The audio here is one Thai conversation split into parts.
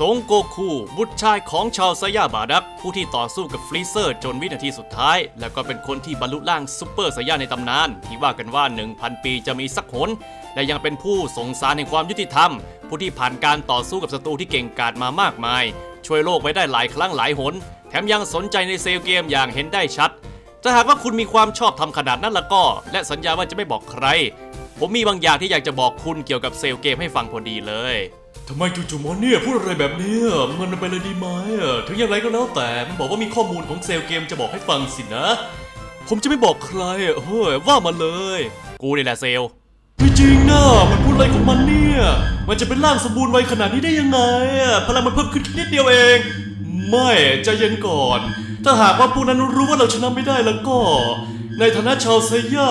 สงโกคูบุตรชายของชาวไซยาบาดัก ผู้ที่ต่อสู้กับฟรีเซอร์จนวินาทีสุดท้าย แล้วก็เป็นคนที่บรรลุร่างซุปเปอร์ไซยาในตำนาน ที่ว่ากันว่า 1,000 ปีจะมีสักหน และยังเป็นผู้สงสารในความยุติธรรม ผู้ที่ผ่านการต่อสู้กับศัตรูที่เก่งกาจมามากมาย ช่วยโลกไว้ได้หลายครั้งหลายหน แถมยังสนใจในเซลเกมอย่างเห็นได้ชัดถ้าหากว่าคุณมีความชอบทำขนาดนั้นแล้วก็ และสัญญาว่าจะไม่บอกใคร ผมมีบางอย่างที่อยากจะบอกคุณเกี่ยวกับเซลเกมให้ฟังพอดีเลย ทำไมจู่ๆมอนเนี่ยพูดอะไรแบบนี้มันไปเลยดีไหมถึงอย่างไรก็แล้วแต่มันบอกว่ามีข้อมูลของเซลเกมจะบอกให้ฟังสินะ ผมจะไม่บอกใครเฮ้ยว่ามาเลย กูนี่แหละเซลไม่จริงนะมันพูดอะไรของมันเนี่ยมันจะเป็นร่างสมบูรณ์ไวขนาดนี้ได้ยังไงพลังมันเพิ่มขึ้นแค่นิดเดียวเอง ไม่ใจเย็นก่อน ถ้าหากว่าพวกนั้นรู้ว่าเราชนะไม่ได้แล้วก็ ในฐานะชาวไซย่า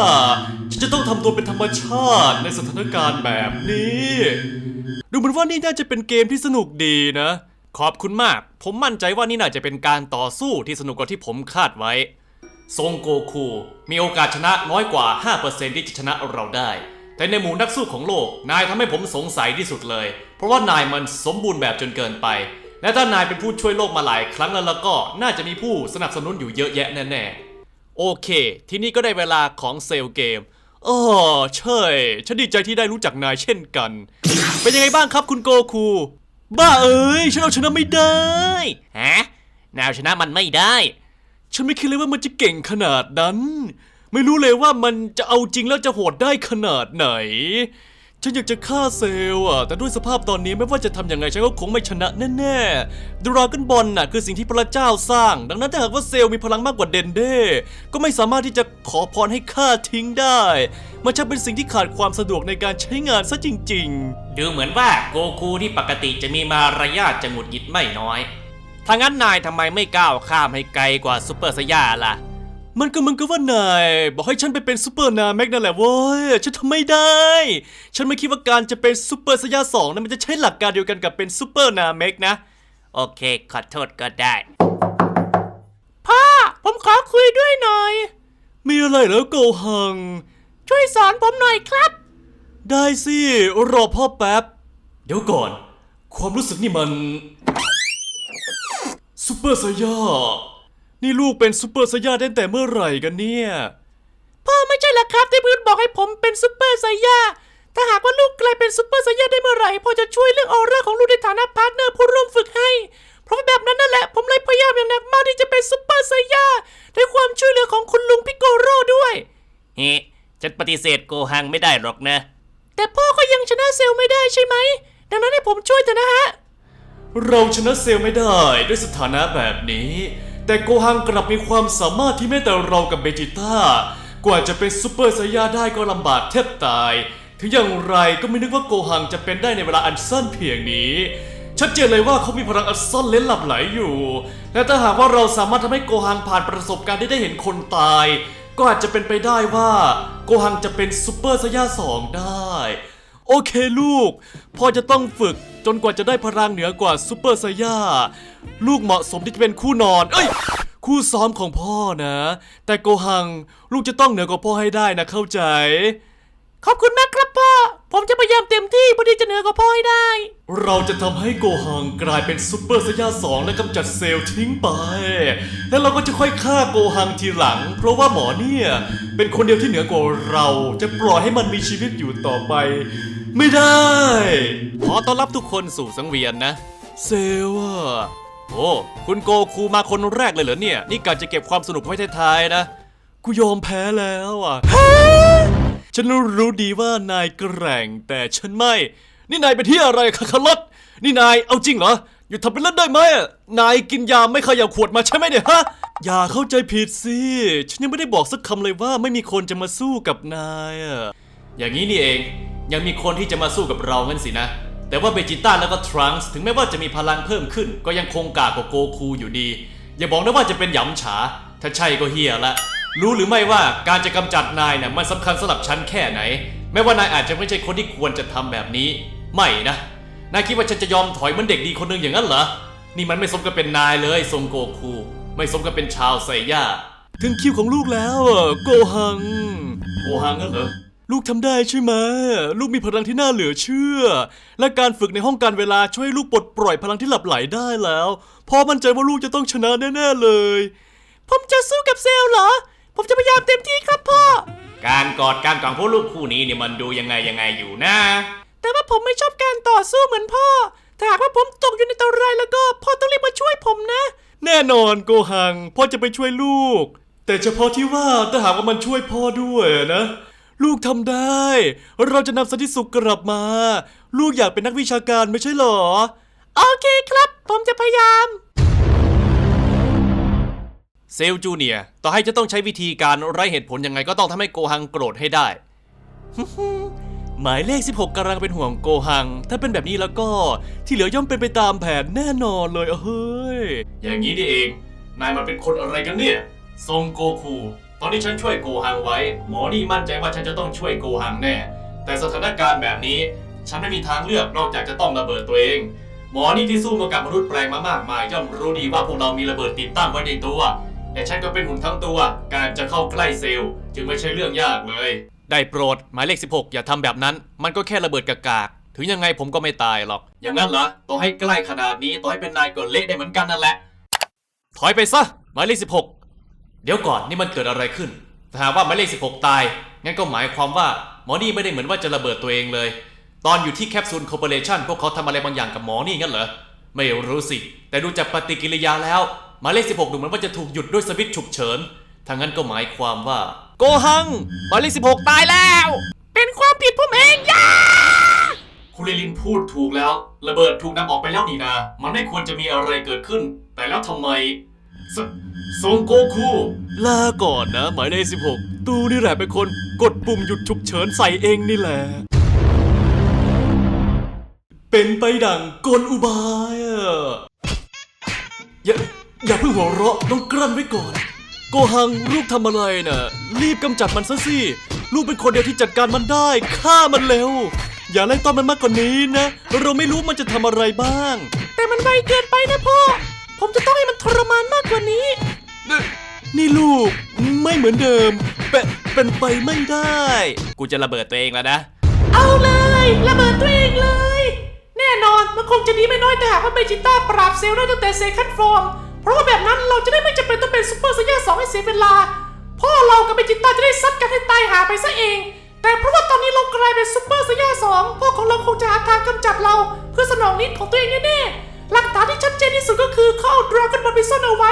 ฉันจะต้องทำตัวเป็นธรรมชาติในสถานการณ์แบบนี้ ดูเหมือนว่านี่น่าจะเป็นเกมที่สนุกดีนะ ขอบคุณมาก ผมมั่นใจว่านี่น่าจะเป็นการต่อสู้ที่สนุกกว่าที่ผมคาดไว้ทรงโกคูมีโอกาสชนะน้อยกว่า 5%ที่จะชนะเราได้ แต่ในหมู่นักสู้ของโลก นายทำให้ผมสงสัยที่สุดเลย เพราะว่านายมันสมบูรณ์แบบจนเกินไป และถ้านายเป็นผู้ช่วยโลกมาหลายครั้งแล้วแล้วก็น่าจะมีผู้สนับสนุนอยู่เยอะแยะแน่ๆ โอเค ที่นี้ก็ได้เวลาของเซลเกมอ๋อใช่ฉันดีใจที่ได้รู้จักนายเช่นกัน เป็นยังไงบ้างครับคุณโกคู บ้าเอ้ยฉันเอาชนะไม่ได้ฮะนาวชนะมันไม่ได้ ฉันไม่คิดเลยว่ามันจะเก่งขนาดนั้น ไม่รู้เลยว่ามันจะเอาจริงแล้วจะโหดได้ขนาดไหน ฉันอยากจะฆ่าเซลล์อะ แต่ด้วยสภาพตอนนี้ไม่ว่าจะทำยังไงฉันก็คงไม่ชนะแน่ๆดราก้อนบอลน่ะคือสิ่งที่พระเจ้าสร้าง ดังนั้นถ้าหากว่าเซลล์มีพลังมากกว่าเดนเด้ก็ไม่สามารถที่จะขอพรให้ฆ่าทิ้งได้ มันจะเป็นสิ่งที่ขาดความสะดวกในการใช้งานซะจริงๆดูเหมือนว่าโกคูที่ปกติจะมีมารยาทจะหงุดหงิดไม่น้อยถ้างั้นนายทำไมไม่ก้าวข้ามให้ไกลกว่าซูเปอร์สยาล่ะ มันก็มันก็ว่านายบอกให้ฉันไปเป็นซูเปอร์นาแม็กนั่นแหละเว้ยฉันทำไม่ได้ ฉันไม่คิดว่าการจะเป็นซูเปอร์สยาสองนั้นมันจะใช้หลักการเดียวกันกับเป็นซูเปอร์นาแม็กนะ โอเค ขอโทษก็ได้ พ่อ ผมขอคุยด้วยหน่อย มีอะไรแล้วโกหัง ช่วยสอนผมหน่อยครับ ได้สิ รอพ่อแป๊บ เดี๋ยวก่อน ความรู้สึกนี่มันซูเปอร์ไซย่า นี่ลูกเป็นซูเปอร์ไซย่าได้แต่เมื่อไหร่กันเนี่ยพ่อไม่ใช่ละครับที่พื้นบอกให้ผมเป็นซูเปอร์ไซย่าถ้าหากว่าลูกกลายเป็นซูเปอร์ไซย่าได้เมื่อไหร่พ่อจะช่วยเรื่องออร่าของลูกในฐานะพาร์ทเนอร์ผู้ร่วมฝึกให้ เพราะแบบนั้นนั่นแหละผมเลยพยายามอย่างหนักมากที่จะเป็นซูเปอร์ไซย่าด้วยความช่วยเหลือของคุณลุงพิโกโร่ด้วยเฮ้ฉันปฏิเสธโกหังไม่ได้หรอกนะ แต่พ่อก็ยังชนะเซลล์ไม่ได้ใช่ไหมดังนั้นให้ผมช่วยเถอะนะฮะ เราชนะเซลล์ไม่ได้ด้วยสถานะแบบนี้ แต่โกฮังกลับมีความสามารถที่แม้แต่เรากับเบจิต้ากว่าจะเป็นซูเปอร์ไซยาได้ก็ลำบากแทบตาย ถึงอย่างไรก็ไม่นึกว่าโกฮังจะเป็นได้ในเวลาอันสั้นเพียงนี้ ชัดเจนเลยว่าเขามีพลังอันซ่อนเล้นหลับไหลอยู่ และถ้าหากว่าเราสามารถทำให้โกฮังผ่านประสบการณ์ที่ได้เห็นคนตาย ก็อาจจะเป็นไปได้ว่า โกฮังจะเป็นซูเปอร์ไซยาสองได้ โอเคลูก พ่อจะต้องฝึกจนกว่าจะได้พลังเหนือกว่าซูเปอร์ไซย่า ลูกเหมาะสมที่จะเป็นคู่นอน เอ้ย คู่ซ้อมของพ่อนะ แต่โกหัง ลูกจะต้องเหนือกว่าพ่อให้ได้นะเข้าใจ ขอบคุณมากครับพ่อ ผมจะพยายามเต็มที่เพื่อที่จะเหนือกว่าพ่อให้ได้ เราจะทำให้โกหังกลายเป็นซูเปอร์ไซย่าสองและกำจัดเซลล์ทิ้งไป แล้วเราก็จะค่อยฆ่าโกหังทีหลัง เพราะว่าหมอเนี่ยเป็นคนเดียวที่เหนือกว่าเรา จะปล่อยให้มันมีชีวิตอยู่ต่อไป ไม่ได้ ขอต้อนรับทุกคนสู่สังเวียนนะ เซลล์อะโอ้คุณโกคูมาคนแรกเลยเหรอเนี่ย นี่กะจะเก็บความสนุกไว้ท้ายๆนะ กูยอมแพ้แล้วอะ ฉันรู้ดีว่านายแกร่งแต่ฉันไม่ นี่นายเป็นที่อะไรคาคาลอตนี่นายเอาจริงเหรออยู่ทำเป็นเล่นได้ไหมอะนายกินยาไม่เขย่าขวดมาใช่ไหมเนี่ยฮะ อย่าเข้าใจผิดสิ ฉันยังไม่ได้บอกสักคำเลยว่าไม่มีคนจะมาสู้กับนายอะอย่างนี้นี่เอง ยังมีคนที่จะมาสู้กับเรางั้นสินะ แต่ว่าเบจิต้าแล้วก็ทรังส์ถึงแม้ว่าจะมีพลังเพิ่มขึ้น ก็ยังคงกากกว่าโกคูอยู่ดี อย่าบอกนะว่าจะเป็นหยำฉา ถ้าใช่ก็เฮียละ รู้หรือไม่ว่าการจะกำจัดนายน่ะมันสำคัญสำหรับฉันแค่ไหน แม้ว่านายอาจจะไม่ใช่คนที่ควรจะทำแบบนี้ ไม่นะนายคิดว่าฉันจะยอมถอยเหมือนเด็กดีคนหนึ่งอย่างนั้นเหรอ นี่มันไม่สมกับเป็นนายเลยทรงโกคู ไม่สมกับเป็นชาวไซย่า ถึงคิวของลูกแล้วอะโกหัง โกหังนั่นเหรอ ลูกทำได้ใช่ไหมลูกมีพลังที่น่าเหลือเชื่อ และการฝึกในห้องการเวลาช่วยให้ลูกปลดปล่อยพลังที่หลับไหลได้แล้วพ่อมั่นใจว่าลูกจะต้องชนะแน่ๆเลย ผมจะสู้กับเซลล์เหรอ ผมจะพยายามเต็มที่ครับพ่อ การกอดการของพวกลูกคู่นี้เนี่ยมันดูยังไงยังไงอยู่นะ แต่ว่าผมไม่ชอบการต่อสู้เหมือนพ่อ ถ้าหากว่าผมตกอยู่ในอันตรายแล้วก็พ่อต้องรีบมาช่วยผมนะ แน่นอนโกหังพ่อจะไปช่วยลูก แต่เฉพาะที่ว่าถ้าหากว่ามันช่วยพ่อด้วยนะ ลูกทำได้ เราจะนำสันติสุขกลับมา ลูกอยากเป็นนักวิชาการไม่ใช่เหรอ โอเคครับ ผมจะพยายาม เซลจูเนียร์ต่อให้จะต้องใช้วิธีการไร้เหตุผลยังไงก็ต้องทำให้โกหังโกรธให้ได้ หมายเลข 16กำลังเป็นห่วงโกหัง ถ้าเป็นแบบนี้แล้วก็ที่เหลือย่อมเป็นไปตามแผนแน่นอนเลยเฮ้ย อย่างนี้นี่เอง นายมันเป็นคนอะไรกันเนี่ยทรงโกคู ตอนที่ฉันช่วยโกหังไว้ หมอนี่มั่นใจว่าฉันจะต้องช่วยโกหังแน่ แต่สถานการณ์แบบนี้ ฉันไม่มีทางเลือกนอกจากจะต้องระเบิดตัวเอง หมอนี่ที่สู้มากับมนุษย์แปลงมามากมาย ย่อมรู้ดีว่าพวกเรามีระเบิดติดตั้งไว้ในตัว แต่ฉันก็เป็นหุ่นทั้งตัว การจะเข้าใกล้เซลล์ จึงไม่ใช่เรื่องยากเลย ได้โปรดหมายเลข 16 อย่าทำแบบนั้น มันก็แค่ระเบิดกากๆถึงยังไงผมก็ไม่ตายหรอก อย่างนั้นเหรอต่อให้ใกล้ขนาดนี้ต่อให้เป็นนายก็เละได้เหมือนกันนั่นแหละ ถอยไปซะหมายเลข16 เดี๋ยวก่อนนี่มันเกิดอะไรขึ้นถ้าหากว่าหมายเลข 16 ตาย งั้นก็หมายความว่าหมอนี่ไม่ได้เหมือนว่าจะระเบิดตัวเองเลย ตอนอยู่ที่แคปซูลคอร์ปอเรชันพวกเขาทำอะไรบางอย่างกับหมอนี่งั้นเหรอ ไม่รู้สิ แต่ดูจากปฏิกิริยาแล้ว หมายเลข 16 ดูเหมือนว่าจะถูกหยุดด้วยสวิตช์ฉุกเฉินทางนั้นก็หมายความว่า โกหัง หมายเลข 16 ตายแล้ว เป็นความผิดผมเองย่าคุณลิลินพูดถูกแล้ว ระเบิดถูกนำออกไปแล้วนี่นา มันไม่ควรจะมีอะไรเกิดขึ้น แต่แล้วทำไม สซงโกคู ลาก่อนนะหมายเลข16 ตูนี่แหละเป็นคนกดปุ่มหยุดฉุกเฉินใส่เองนี่แหละ เป็นไปดังกลอุบายอะอย่าอย่าเพิ่งหัวเราะต้องกลั้นไว้ก่อน โกหังลูกทำอะไรน่ะ รีบกำจัดมันซะสิลูกเป็นคนเดียวที่จัดการมันได้ฆ่ามันเร็ว อย่าไล่ต้อนมันมากกว่านี้นะ เราไม่รู้มันจะทำอะไรบ้าง แต่มันไวเกินไปนะพ่อ ผมจะต้องให้มันทรมานมากกว่านี้นี่นี่ลูกไม่เหมือนเดิม เป็นเป็นไปไม่ได้ กูจะระเบิดตัวเองแล้วนะ เอาเลย ระเบิดตัวเองเลย แน่นอนมันคงจะดีไม่น้อยแต่หากว่าเบจิต้าปราบเซลล์ได้ตั้งแต่เซคันฟอร์ม เพราะว่าแบบนั้นเราจะได้ไม่จำเป็นต้องเป็นซูเปอร์ไซย่าสองให้เสียเวลา พ่อเรากับเบจิต้าจะได้ซัดกันให้ตายหาไปซะเอง แต่เพราะว่าตอนนี้เรากลายเป็นซูเปอร์ไซย่าสองพ่อของเราคงจะหาทางกำจัดเรา เพื่อสนองนิดของตัวเองแน่ๆ หลักฐานที่ชัดเจนที่สุดก็คือเขาเอาดราก้อนบอลไปซ่อนเอาไว้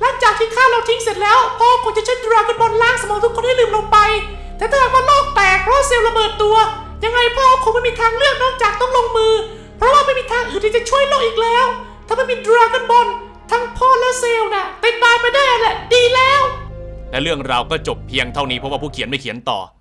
หลังจากที่ฆ่าเราทิ้งเสร็จแล้วพ่อคงจะใช้ดราก้อนบอลล้างสมองทุกคนให้ลืมลงไป แต่ถ้าหากว่าโลกแตกเพราะเซลล์ระเบิดตัว ยังไงพ่อคงไม่มีทางเลือกนอกจากต้องลงมือ เพราะว่าไม่มีทางอื่นที่จะช่วยโลกอีกแล้ว ถ้าไม่มีดราก้อนบอลทั้งพ่อและเซลล์น่ะตายตายไปได้แหละดีแล้ว และเรื่องราวก็จบเพียงเท่านี้เพราะว่าผู้เขียนไม่เขียนต่อ